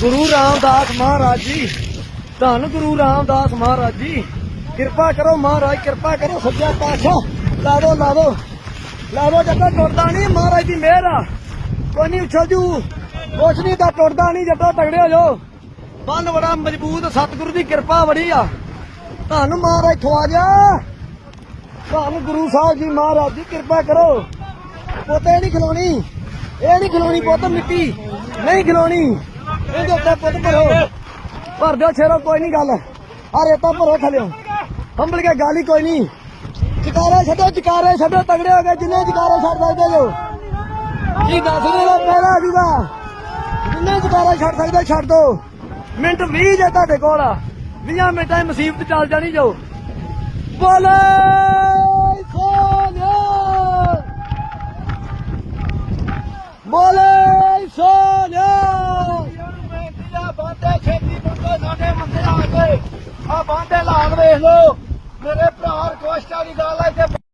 ਗੁਰੂ ਰਾਮਦਾਸ ਮਹਾਰਾਜ ਜੀ, ਧੰਨ ਗੁਰੂ ਰਾਮਦਾਸ ਮਹਾਰਾਜ ਜੀ। ਕਿਰਪਾ ਕਰੋ ਮਹਾਰਾਜ, ਕਿਰਪਾ ਕਰੋ ਸੱਚਾ ਪਾਤਸ਼ਾਹ। ਲਾ ਦੋ ਲਾ ਦੋ। ਲਾ ਦੋ ਜਦੋਂ ਟੁੱਟਦਾ ਨਹੀਂ, ਮਹਾਰਾਜ ਦੀ ਮਿਹਰ ਆ। ਕੋਈ ਨਹੀਂ ਉਛਲ ਜੂ। ਕੁਛ ਨਹੀਂ ਟੁੱਟਦਾ ਨਹੀਂ ਜਦੋਂ ਤਗੜੇ ਹੋ ਜਾਓ। ਬੰਨ ਬੜਾ ਮਜ਼ਬੂਤ ਸਤਿਗੁਰੂ ਦੀ ਕਿਰਪਾ ਬੜੀ ਆ। ਧੰਨ ਮਹਾਰਾਜ ਖਵਾਜਾ ਧੰਨ ਗੁਰੂ ਸਾਹਿਬ ਜੀ ਮਹਾਰਾਜ ਜੀ, ਕਿਰਪਾ ਕਰੋ। ਪੋਤੇ ਨਹੀਂ ਖਲੋਣੀ ਇਹ ਨਹੀਂ ਖਲੋਣੀ ਪੁੱਤ ਮਿੱਟੀ। ਨਹੀਂ ਖਲੋਣੀ ਇਹਦੇ ਉੱਤੇ ਪੁੱਤ ਭਰੋ। ਭਰ ਦਿਓ ਛੇਰੋ ਕੋਈ ਨਹੀਂ ਗੱਲ। ਆ ਰੇਤਾ ਭਰੋ ਥਲਿਓ। ਹੰਬਲ ਕੇ ਗਾਲੀ ਕੋਈ ਨਹੀਂ। ਜਕਾਰੇ ਛੱਡੋ ਜਕਾਰੇ ਛੱਡੋ, ਤਗੜੇ ਹੋ ਗਏ, ਜਿੰਨੇ ਜਕਾਰੇ ਛੱਡ ਸਕਦੇ ਜੋ। ਕੀ ਦੱਸ ਦੇ ਲੋ ਪਹਿਲਾ ਜੂਗਾ। ਜਿੰਨੇ ਜਕਾਰੇ ਛੱਡ ਸਕਦੇ, ਛੱਡ ਦੋ। ਮਿੰਟ 20 ਜੇ ਤੁਹਾਡੇ ਕੋਲ ਆ। 20 ਮਿੰਟਾਂ ਮੁਸੀਬਤ ਚੱਲ ਜਾਣੀ ਜੋ। ਬੋਲੇ ਸੋਨਿਆ। ਬੋਲੇ ਸੋਨਿਆ। ਮੰਦੇ ਵੇਖ ਲਓ। ਮੇਰੇ ਭਰਾ ਰਿਕਵੈਸਟ ਵਾਲੀ ਗੱਲ ਹੈ ਇੱਥੇ